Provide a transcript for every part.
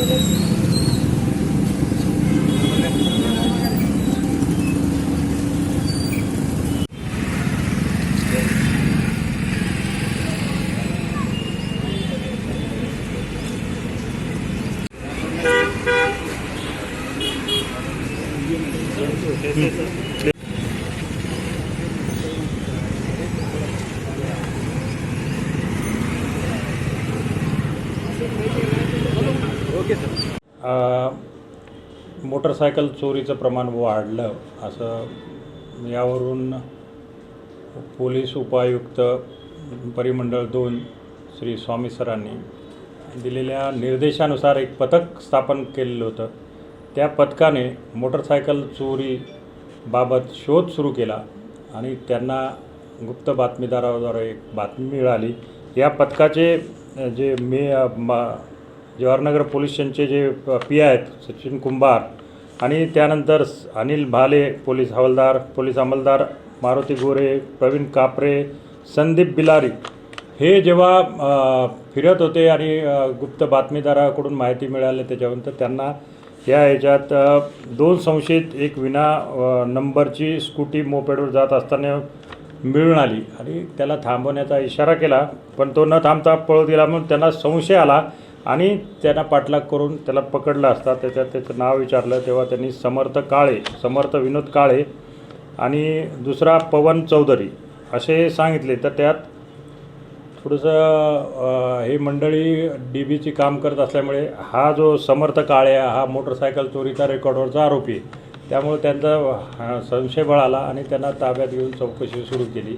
Gracias. अ, motorcycle चोरीचं प्रमाण वाढलं असं यावरून पोलीस उपायुक्त परिमंडळ दोन श्री स्वामी सरांनी दिलेल्या निर्देशानुसार एक पथक स्थापन केलेलं होतं. त्या पथकाने मोटरसायकल चोरीबाबत शोध सुरू केला आणि त्यांना गुप्त बातमीदाराद्वारे एक बातमी मिळाली. या पथकाचे जे मे जवाहरनगर पोलिसांचे जे पी आहेत सचिन कुंभार आणि त्यानंतर स- अनिल भाले पोलीस हवालदार पोलीस अंमलदार मारुती गोरे प्रवीण कापरे संदीप बिलारी. हे जेव्हा फिरत होते आणि गुप्त बातमीदाराकडून माहिती मिळाली त्याच्यानंतर त्यांना या ह्याच्यात दोन संशयित एक विना नंबरची स्कूटी मोपेडवर जात असताना मिळून आली आणि त्याला थांबवण्याचा इशारा केला पण तो न थांबता पळत गेला म्हणून त्यांना संशय आला आणि त्यांना पाठलाग करून त्याला पकडलं असता त्याच्यात त्याचं नाव विचारलं तेव्हा त्यांनी समर्थ काळे समर्थ विनोद काळे आणि दुसरा पवन चौधरी असे सांगितले. तर त्यात थोडंसं हे मंडळी डी बीची काम करत असल्यामुळे हा जो समर्थ काळे आहे, हा मोटरसायकल चोरीचा रेकॉर्डवरचा आरोपी आहे. त्यामुळे त्यांचा संशय बळाला आणि त्यांना ताब्यात घेऊन चौकशी सुरू केली.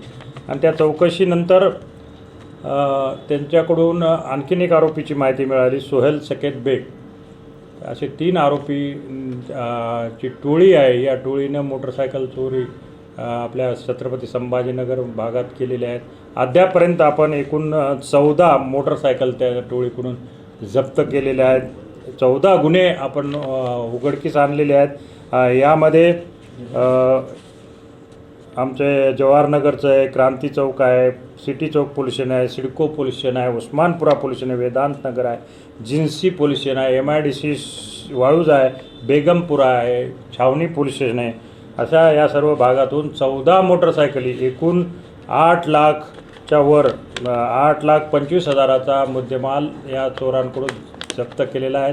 आणि त्या चौकशीनंतर त्यांच्याकडून आणखीन एक आरोपीची माहिती मिळाली सोहेल सकेत बेग. असे तीन आरोपी ची टोळी आहे. या टोळीनं मोटरसायकल चोरी आपल्या छत्रपती संभाजीनगर भागात केलेल्या आहेत. अद्यापर्यंत आपण एकूण चौदा मोटरसायकल त्या टोळीकडून जप्त केलेल्या आहेत. चौदा गुन्हे आपण उघडकीस आणलेले आहेत. यामध्ये आमचे जवाहरनगरचं आहे क्रांती चौक आहे सिटी चौक पोल्युशन आहे सिडको पोल्युशन आहे उस्मानपुरा पोल्युशन आहे वेदांत नगर आहे जिन्सी पोल्युशन आहे M I D C Waluj आहे बेगमपुरा आहे छावणी पोल्युशन स्टेशन आहे. अशा या सर्व भागातून चौदा मोटरसायकली एकूण आठ लाखच्या वर आठ लाख पंचवीस हजाराचा मुद्देमाल या चोरांकडून जप्त केलेला आहे.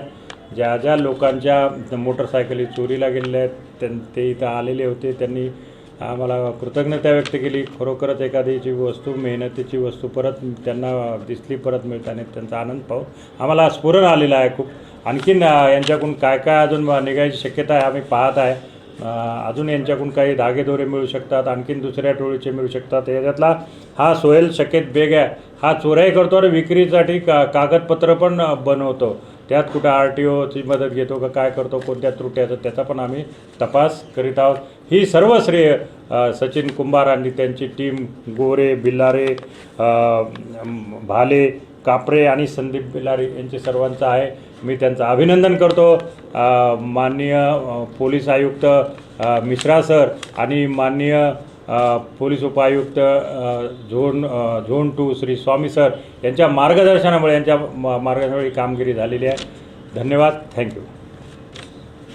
ज्या ज्या लोकांच्या मोटरसायकली चोरीला गेलेल्या आहेत त्यां ते इथं आलेले होते त्यांनी आम्हाला कृतज्ञता व्यक्त केली. खरोखरच एखादीची वस्तू मेहनतीची वस्तू परत त्यांना दिसली परत मिळताना त्यांचा आनंद पाहून आम्हाला स्फुरण आलेला आहे खूप. आणखीन यांच्याकडून काय काय अजून निघायची शक्यता आहे आम्ही पाहत आहे. अजून यांच्याकडून काही धागेदोरे मिळू शकतात आणखीन दुसऱ्या टोळीचे मिळू शकतात. याच्यातला हा सोहेल शकेत बेग आहे. हा चोऱ्याही करतो आणि विक्रीसाठी का कागदपत्र पण बनवतो. त्यात कुठं आर टी ओची मदत घेतो का काय करतो कोणत्या त्रुट्याचं त्याचा पण आम्ही तपास करीत आहोत. ही सर्व श्रेय सचिन कुंभार आणि त्यांची टीम गोरे बिल्लारे भाले कापरे आणि संदीप बिलारे यांचे सर्वांचं आहे. मी त्यांचं अभिनंदन करतो. माननीय पोलीस आयुक्त मिश्रा सर आणि माननीय पोलीस उपायुक्त zone zone two Shri Swami sir यांच्या मार्गदर्शनामुळे यांच्या म- मार्गदर्शनामुळे कामगिरी झालेली आहे. धन्यवाद. थँक्यू.